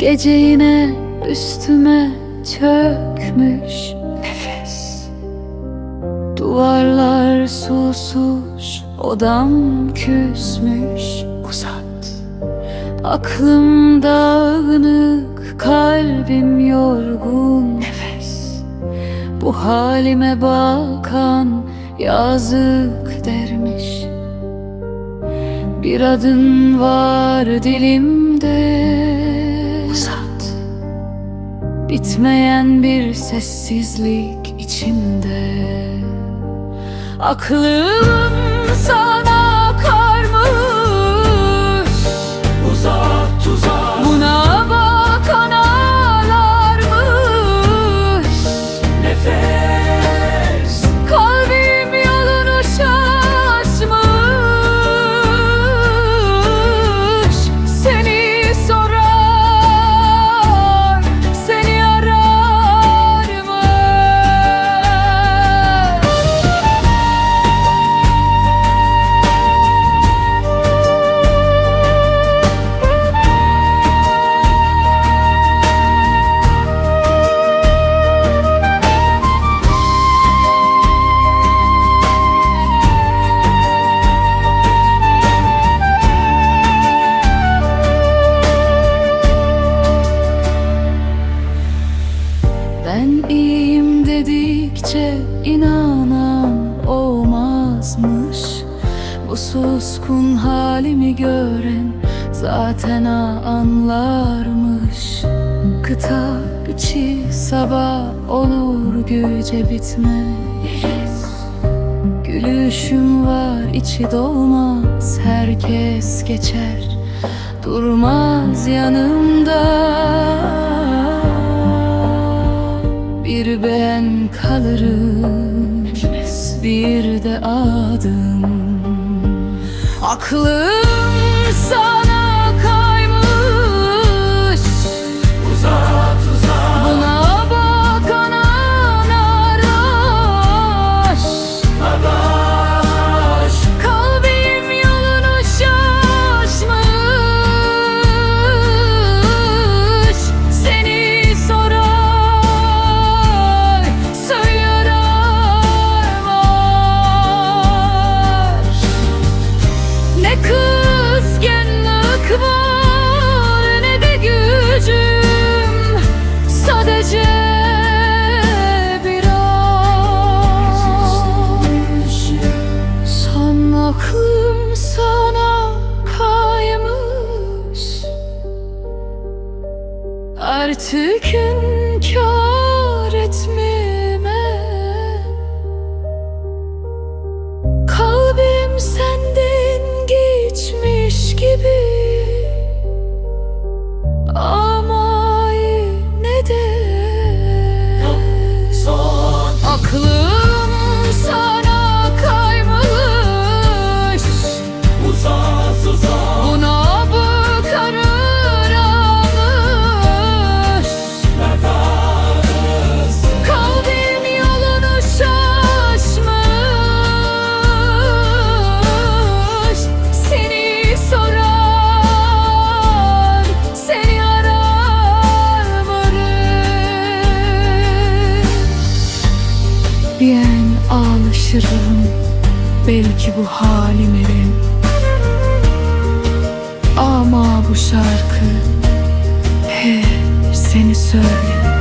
Gece yine üstüme çökmüş Nefes. Duvarlar susuz Odam küsmüş. Uzat. Aklım dağınık Kalbim yorgun. Nefes. Bu halime bakan yazık dermiş. Bir adın var dilimde Bitmeyen bir sessizlik içimde. Aklım inanan olmazmış. Bu suskun halimi gören zaten anlarmış. Kıta içi sabah olur güce bitmez. Gülüşüm var içi dolmaz herkes geçer. Durmaz yanımda kalırım. Bir de adım. Aklım Artık inkar alışırım Belki bu halime. Ben Ama bu şarkı Hep seni söyler